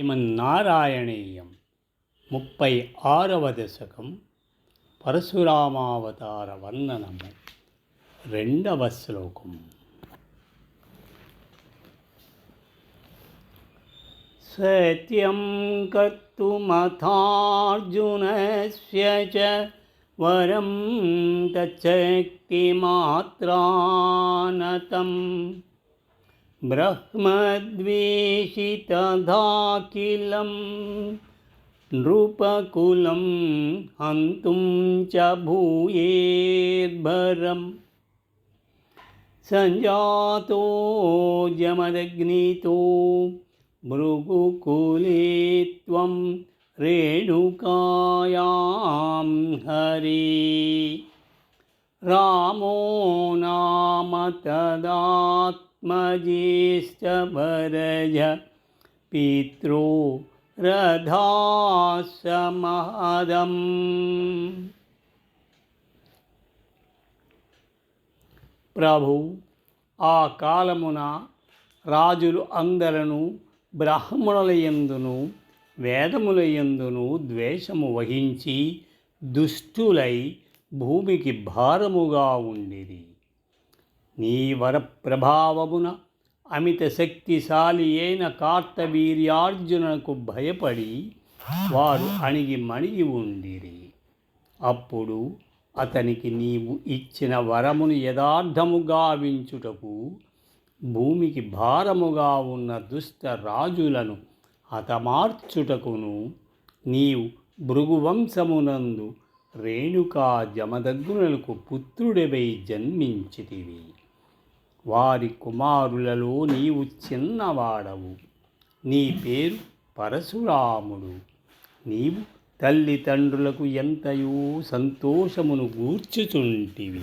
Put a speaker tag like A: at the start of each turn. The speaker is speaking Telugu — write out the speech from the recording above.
A: శ్రీమన్నారాయణీయం ముప్పై ఆరవ దశకం పరశురామావతార వర్ణనము రెండవ శ్లోకం సత్యం కర్తుమథార్జునస్య చ వరం తచ్చక్తిమాత్రానతం ब्रह्मद्वेषितधाखिलं नृपकुलं हन्तुं च भूयेर्भरम्। सञ्जातो जमदग्नितो भृगुकुले त्वं रेणुकायां हरि। रामो नाम तदात्मजेष्ठभरज पित्रो रथासमहदम् ప్రభు ఆ కాలమున రాజులు అందరను బ్రాహ్మణుల యందును వేదముల యందును ద్వేషము వహించి దుష్టులై భూమికి భారముగా ఉండిరి నీ వర ప్రభావమున అమిత శక్తిశాలి అయిన కార్తవీర్యార్జునకు భయపడి వారు అణిగి మణిగి ఉండిరి. అప్పుడు అతనికి నీవు ఇచ్చిన వరమును యథార్థముగా వించుటకు భూమికి భారముగా ఉన్న దుష్ట రాజులను హతమార్చుటకును నీవు భృగువంశమునందు రేణుకా జమదగ్గునలకు పుత్రుడివై జన్మించితివి. వారి కుమారులలో నీవు చిన్నవాడవు. నీ పేరు పరశురాముడు. నీవు తల్లిదండ్రులకు ఎంతయో సంతోషమును గూర్చుచుంటివి.